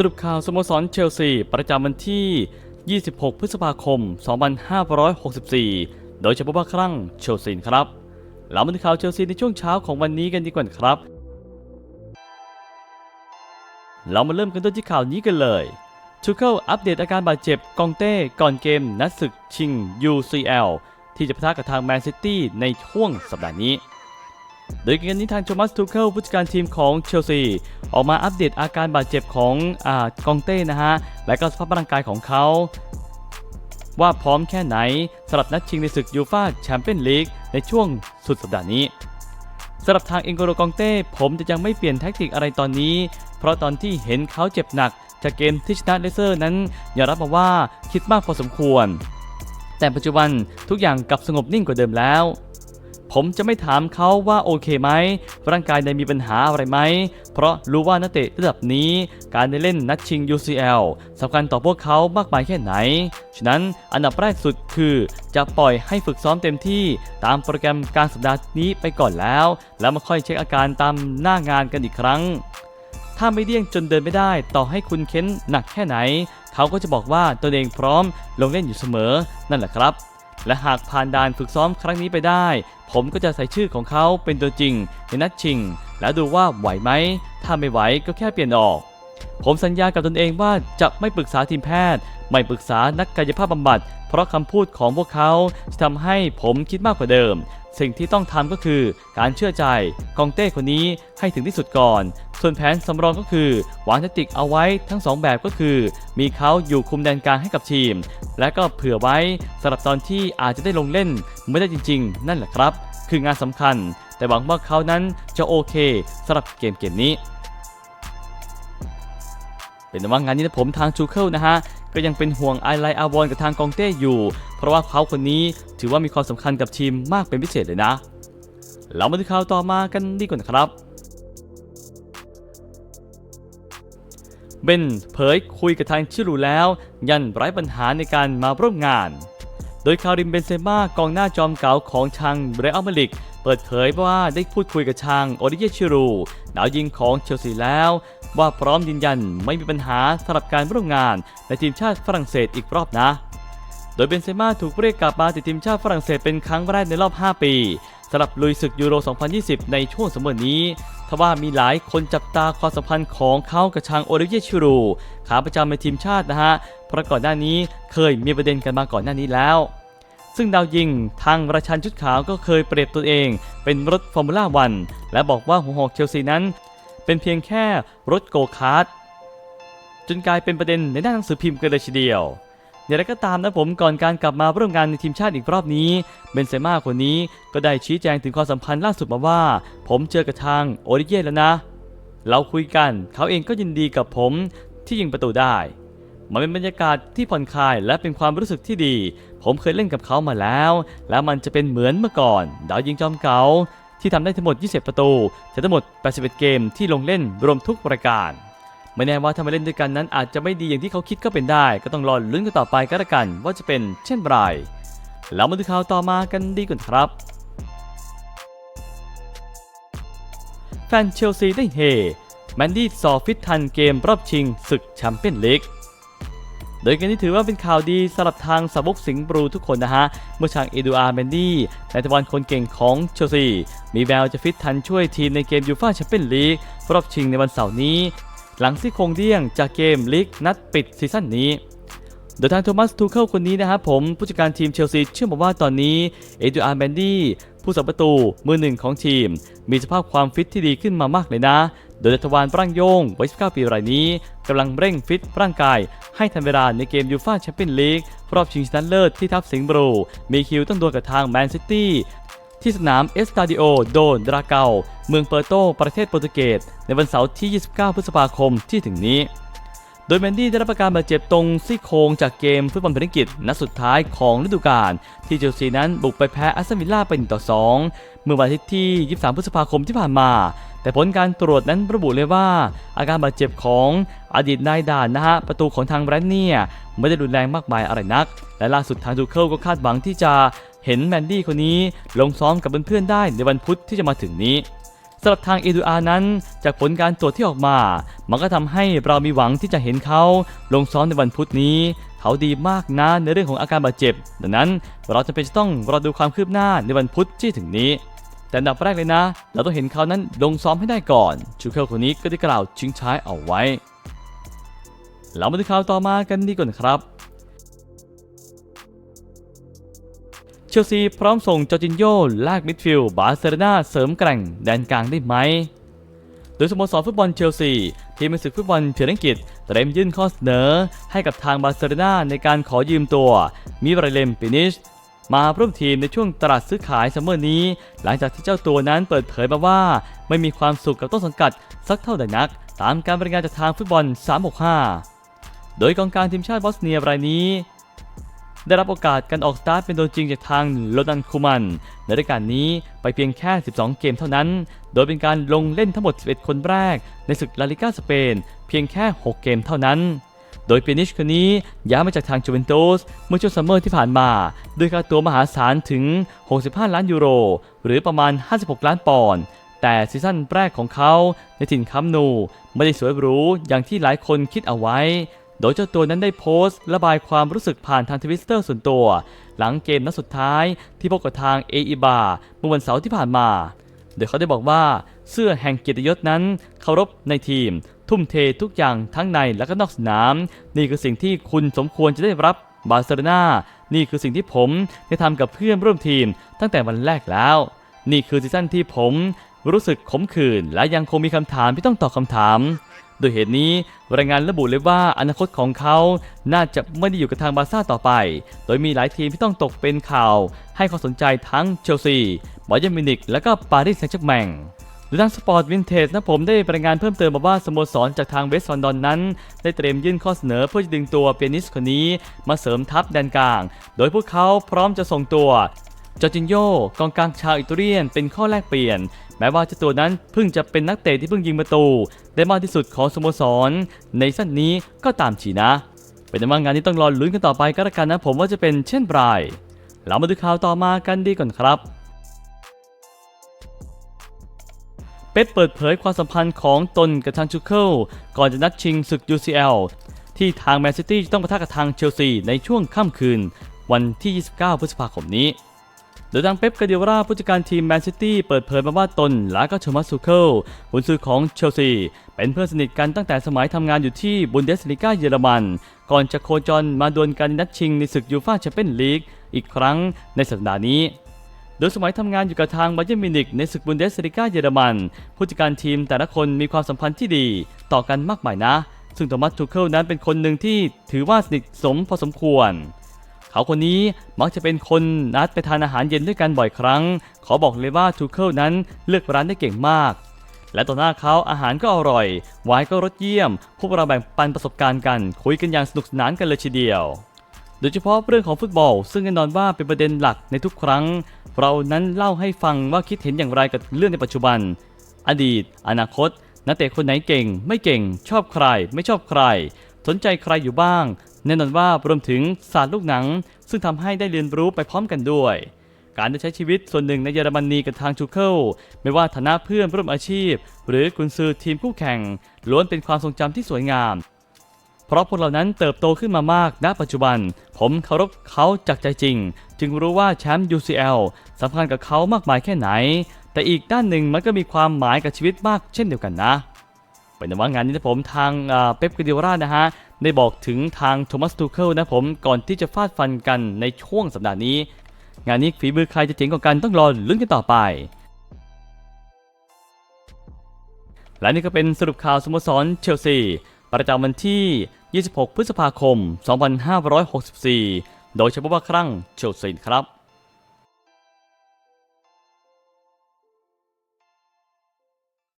สรุปข่าวสโมสรเชลซี ประจำวันที่ 26 พฤษภาคม 2564 โดยเฉพาะครั้งเชลซีครับเรามาดูข่าวเชลซีในช่วงเช้าของวันนี้กันดีกว่าครับ เรามาเริ่มกันต้นที่ข่าวนี้กันเลยทูเคิลอัปเดตอาการบาดเจ็บกองเต้ก่อนเกมนัดศึกชิง UCL ที่จะพะทะกับทางแมนซิตี้ในช่วงสัปดาห์นี้ โดยกมนี้ทางโทมัสทูเคิลผู้จัดการทีมของเชลซี ออกมาอัปเดตอาการบาดเจ็บของอกองเต้นะฮะ และก็สภาพร่างกายของเขา ว่าพร้อมแค่ไหนสำหรับนัดชิงในศึกยูฟาแชมเปี้ยนลีกในช่วงสุดสัปดาห์นี้สำหรับทางเอ็งโกโรกองเต้ผมจะยังไม่เปลี่ยนแท็กติกอะไรตอนนี้ เพราะตอนที่เห็นเขาเจ็บหนักจากเกมที่ชนะเลเซอร์นั้นยอมรับมาว่าคิดมากพอสมควร แต่ปัจจุบันทุกอย่างกลับสงบนิ่งกว่าเดิมแล้ว ผมจะไม่ถามเขาว่าโอเคไหม ร่างกายได้มีปัญหาอะไรไหม เพราะรู้ว่านักเตะระดับนี้การได้เล่นนัดชิง UCL สำคัญต่อพวกเขามากมายแค่ไหน ฉะนั้นอันดับแรกสุดคือ จะปล่อยให้ฝึกซ้อมเต็มที่ตามโปรแกรมการสัปดาห์นี้ไปก่อนแล้ว แล้วมาค่อยเช็คอาการตามหน้างานกันอีกครั้ง ถ้าไม่เดี้ยงจนเดินไม่ได้ ต่อให้คุณเค้นหนักแค่ไหน เขาก็จะบอกว่าตนเองพร้อมลงเล่นอยู่เสมอ นั่นแหละครับ และหากผ่านด่านฝึกซ้อมครั้งนี้ไปได้ ผมก็จะใส่ชื่อของเขาเป็นตัวจริงในนัดชิง แล้วดูว่าไหวไหม ถ้าไม่ไหวก็แค่เปลี่ยนออก ผมสัญญากับตนเองว่าจะไม่ปรึกษาทีมแพทย์ ไม่ปรึกษานักกายภาพบำบัด เพราะคำพูดของพวกเขาจะทำให้ผมคิดมากกว่าเดิม สิ่งที่ต้องทำก็คือการเชื่อใจกองเต้คนนี้ให้ถึงที่สุดก่อน ส่วนแผนสำรองก็คือวางแทคติกเอาไว้ทั้ง 2 แบบก็คือ มีเขาอยู่คุมแดนกลางให้กับทีม และก็เผื่อไว้สำหรับตอนที่อาจจะได้ลงเล่นไม่ได้จริง ๆ นั่นแหละครับ คืองานสำคัญ แต่หวังว่าเขานั้นจะโอเคสำหรับเกมเกมนี้ เป็นว่างานนี้นะผมทางชูเคิลนะฮะ ก็ยังเป็นห่วงไอไลอาวอนกับทางกองเต้อยู่ เพราะว่าเขาคนนี้ถือว่ามีความสำคัญกับทีมมากเป็นพิเศษเลยนะ เรามาดูข่าวต่อมากันดีกว่านะครับเบนเผยคุยกับทางชิลูแล้ว ยันไร้ปัญหาในการมาร่วมงาน โดยคาริมเบนเซม่ากองหน้าจอมเก๋าของชางเรอัลมาริก เปิดเผยว่าได้พูดคุยกับชางโอริเยชิรูดาวยิงของเชลซีแล้ว ว่าพร้อมยืนยันไม่มีปัญหาสำหรับการร่วมงานในทีมชาติฝรั่งเศสอีกรอบนะ โดยเบนเซม่าถูกเรียกกลับมาติดทีมชาติฝรั่งเศสเป็นครั้งแรกในรอบ 5 ปีสำหรับลุยศึกยูโร 2020 ในช่วงสมัยนี้ ทว่ามีหลายคนจับตาความสัมพันธ์ของเขากับชางโอริเยชิรูขาประจำในทีมชาตินะฮะ เพราะก่อนหน้านี้เคยมีประเด็นกันมาก่อนหน้านี้แล้ว ซึ่งดาวยิงทางราชันชุดขาวก็เคยเปรียบตัวเอง เป็นรถฟอร์มูล่าวันและบอกว่าหัวหอกเชลซีนั้น เป็นเพียงแค่รถโกคาร์ทจนกลายเป็นประเด็นในหน้าหนังสือพิมพ์กันเลยทีเดียวอย่างไรก็ตามนะผมก่อนการกลับมาร่วมงานในทีมชาติอีกรอบนี้เบนเซม่าคนนี้ก็ได้ชี้แจงถึงความสัมพันธ์ล่าสุดมาว่า ผมเจอกับทางโอริเย่แล้วนะ เราคุยกันเขาเองก็ยินดีกับผมที่ยิงประตูได้ มันเป็นบรรยากาศที่ผ่อนคลายและเป็นความรู้สึกที่ดี ผมเคยเล่นกับเขามาแล้ว แล้วมันจะเป็นเหมือนเมื่อก่อน ดาวยิงจอมเก่า ที่ทำได้ทั้งหมด 20 ประตูจากทั้งหมด 81 เกมที่ลงเล่นรวมทุกรายการ ไม่แน่ว่าถ้ามาเล่นด้วยกันนั้นอาจจะไม่ดีอย่างที่เขาคิดก็เป็นได้ ก็ต้องรอลุ้นกันต่อไปก็แล้วกัน ว่าจะเป็นเช่นไรแล้วมาดูข่าวต่อมากันดีกว่าครับแฟนเชลซีได้เฮแมนดี้สอฟิตทันเกมรอบชิงศึกแชมเปี้ยนลีก โดยกมนี้ถือว่าเป็นข่าวดีสำหรับทางสาวกสิงห์บลูทุกคนนะฮะ เมื่อชางเอดูอาร์แมนดี้ในตะวันคนเก่งของเชลซี มีแววจะฟิตทันช่วยทีมในเกมยูฟ่าแชมเปี้ยนลีกรอบชิงในวันเสาร์นี้ หลังซี่โครงเดี้ยงจากเกมลีกนัดปิดซีซั่นนี้โดยทางโทมัสทูเคิลคนนี้นะครับผมผู้จัดการทีมเชลซีเชื่อมาว่าตอนนี้เอดูอาร์แมนดี้ผู้สับประตูมือหนึ่งของทีม มีสภาพความฟิตที่ดีขึ้นมามากเลยนะ โดยรัฐวานปรังโยงวัย19ปีรายนี้กำลังเร่งฟิตร่างกาย ให้ทันเวลาในเกมยูฟ่าแชมเปี้ยนลีกรอบชิงชนะเลิศที่ทัพสิงห์บรู มีคิวต้องดวลกับทางแมนซิตี้ที่สนามเอสตาดิโอโดนดราเกา เมืองเปอร์โต ประเทศโปรตุเกส ในวันเสาร์ที่ 29 พฤษภาคมที่ถึงนี้ โดยแมนดี้ได้รับอาการบาดเจ็บตรงซี่โครงจากเกมฟุตบอลพนิกิจนัดสุดท้ายของฤดูกาลที่เชลซีนั้นบุกไปแพ้แอสตันวิลล่าไป1ต่อ 2 เมื่อวันอาทิตย์ที่ 23 พฤษภาคมที่ผ่านมา แต่ผลการตรวจนั้นระบุเลยว่า อาการบาดเจ็บของอดีตนายด่านนะฮะประตูของทางแบรนด์เนี่ยไม่ได้รุนแรงมากมายอะไรนัก และล่าสุดทางดูเคิลก็คาดหวังที่จะเห็นแมนดี้คนนี้ลงซ้อมกับเพื่อนๆได้ในวันพุธที่จะมาถึงนี้สำหรับทางเอดูอานั้น จากผลการตรวจที่ออกมา มันก็ทำให้เรามีหวังที่จะเห็นเขาลงซ้อมในวันพุธนี้ เขาดีมากนะในเรื่องของอาการบาดเจ็บ ดังนั้นเราจะเป็นจะต้องรอดูความคืบหน้าในวันพุธที่ถึงนี้ แต่อันดับแรกเลยนะ เราต้องเห็นเขานั้นลงซ้อมให้ได้ก่อนชูเคิลคนนี้ก็ได้กล่าวชิงช้ายเอาไว้ เรามาดูข่าวต่อมากันดีกว่าครับ เชลซีพร้อมส่งจอร์จินโญ่ลากมิดฟิลด์บาร์เซโลนาเสริมแกร่งแดนกลางได้ไหมโดยสโมสรฟุตบอลเชลซีทีมศึกฟุตบอลเพียงอังกฤษเตรียมยื่นข้อเสนอ ให้กับทางบาร์เซโลนาในการขอยืมตัวมิราเลมปินิช มาร่วมทีมในช่วงตลาดซื้อขายซัมเมอร์นี้ หลังจากที่เจ้าตัวนั้นเปิดเผยมาว่า ไม่มีความสุขกับต้นสังกัดสักเท่าใดนัก ตามการบริงานจากทางฟุตบอล 365 โดยกองกลางทีมชาติบอสเนียรายนี้ ได้รับโอกาสการออกสตาร์ทเป็นตัวจริงจากทางโรนันคูมัน ในรายการนี้ไปเพียงแค่ 12 เกมเท่านั้น โดยเป็นการลงเล่นทั้งหมด 11 คนแรกในศึกลาลิก้าสเปน เพียงแค่ 6 เกมเท่านั้น โดยเปียนิชคนนี้ย้ายมาจากทางจูเวนตุสเมื่อช่วงซัมเมอร์ที่ผ่านมา ด้วยค่าตัวมหาศาลถึง 65 ล้านยูโร หรือประมาณ 56 ล้านปอนด์แต่ซีซั่นแรกของเขาในถิ่นคัมนู ไม่ได้สวยหรูอย่างที่หลายคนคิดเอาไว้ โดยเจ้าตัวนั้นได้โพสต์ ระบายความรู้สึกผ่านทางทวิตเตอร์ส่วนตัว หลังเกมนัดสุดท้ายที่พบกับทางเออิบาเมื่อวันเสาร์ที่ผ่านมา โดยเขาได้บอกว่าเสื้อแห่งเกียรติยศนั้นเคารพในทีม ทุ่มเททุกอย่างทั้งในและก็นอกสนาม นี่คือสิ่งที่คุณสมควรจะได้รับบาร์เซโลนานี่คือสิ่งที่ผมได้ทำกับเพื่อนร่วมทีมตั้งแต่วันแรกแล้ว นี่คือซีซั่นที่ผมรู้สึกขมขื่นและยังคงมีคำถามที่ต้องตอบคำถาม โดยเหตุนี้รายงานระบุเลยว่าอนาคตของเขาน่าจะไม่ได้อยู่กับทางบาร์ซ่าต่อไป โดยมีหลายทีมที่ต้องตกเป็นข่าว ให้ความสนใจทั้งเชลซีบาเยิร์นมินิกและก็ปารีสแซงต์แชร์กแมงโดยทางสปอร์ตวินเทจนะผมได้รายงานเพิ่มเติมมาว่าสโมสรจากทางเวสต์ลอนดอนนั้น ได้เตรียมยื่นข้อเสนอเพื่อจะดึงตัวเปียนิสคนนี้มาเสริมทัพแดนกลาง โดยพวกเขาพร้อมจะส่งตัว จอร์จินโยกองกลางชาวอิตาเลียนเป็นข้อแลกเปลี่ยน แม้ว่าเจ้าตัวนั้นเพิ่งจะเป็นนักเตะที่เพิ่งยิงประตู ได้มากที่สุดของสโมสร ในสั้นนี้ก็ตามฉีนะ เป็นว่างานนี้ต้องรอลุ้นกันต่อไปก็แล้วกันนะผมว่าจะเป็นเช่นไรเรามาดูข่าวต่อมากันดีก่อนครับเป๊ปเปิดเผยความสัมพันธ์ของตนกับทางชูเคิลก่อนจะนัดชิงศึก UCL ที่ทางแมนซิตี้จะต้องปะทะกับทางเชลซีในช่วงค่ำคืน วันที่ 29 พฤษภาคมนี้ โดยทางเป๊ปกาเดียราผู้จัดการทีมแมนซิตี้เปิดเผยมาว่าตน และก็โทมัสซูเคิลหุนซือของเชลซี เป็นเพื่อนสนิทกันตั้งแต่สมัยทำงานอยู่ที่บุนเดสลีกาเยอรมัน ก่อนจะโคจรมาดวลกันนัดชิงในศึกยูฟ่าแชมเปี้ยนลีกอีกครั้งในสัปดาห์นี้โดยสมัยทำงานอยู่กับทางบาเยิร์นมิวนิกในศึกบุนเดสลีกาเยอรมัน ผู้จัดการทีมแต่ละคนมีความสัมพันธ์ที่ดี ต่อกันมากมายนะ ซึ่งโทมัสทูเคิลนั้นเป็นคนหนึ่งที่ถือว่าสนิทสมพอสมควร เขาคนนี้มักจะเป็นคนนัดไปทานอาหารเย็นด้วยกันบ่อยครั้ง ขอบอกเลยว่าทูเคิลนั้นเลือกร้านได้เก่งมาก และต่อหน้าเขาอาหารก็อร่อย ไวน์ก็รสเยี่ยม พวกเราแบ่งปันประสบการณ์กัน คุยกันอย่างสนุกสนานกันเลยทีเดียว โดยเฉพาะเรื่องของฟุตบอล ซึ่งแน่นอนว่าเป็นประเด็นหลักในทุกครั้ง เรานั้นเล่าให้ฟังว่าคิดเห็นอย่างไรกับเรื่องในปัจจุบัน อดีต อนาคตนักเตะคนไหนเก่ง ไม่เก่ง ชอบใคร ไม่ชอบใคร สนใจใครอยู่บ้าง แน่นอนว่ารวมถึงศาสตร์ลูกหนัง ซึ่งทำให้ได้เรียนรู้ไปพร้อมกันด้วย การได้ใช้ชีวิตส่วนหนึ่งในเยอรมนีกับทางชูเคิลไม่ว่าฐานะเพื่อนร่วมอาชีพ หรือกุนซือทีมคู่แข่งล้วนเป็นความทรงจำที่สวยงาม เพราะพวกเรานั้นเติบโตขึ้นมามากณปัจจุบัน ผมเคารพเขาจากใจจริง จึงรู้ว่าแชมป์ UCL สำคัญกับเขามากมายแค่ไหน แต่อีกด้านหนึ่งมันก็มีความหมายกับชีวิตมากเช่นเดียวกันนะเป็นว่างานนี้ผมทางเป๊ปก a ดิโอรานะฮะ ได้บอกถึงทางโทมัสทูเคิลนะผมก่อนที่จะฟาดฟันกันในช่วงสัปดาห์นี้ งานนี้ฝีมือใครจะเจ๋งกว่ากันต้องรอลุ้นกันต่อไป และนี่ก็เป็นสรุปข่าวสโมสรเชลซี ประจำวันที่ 26 พฤษภาคม 2564 โดยเฉพาะว่าครั้งเชลซีครับ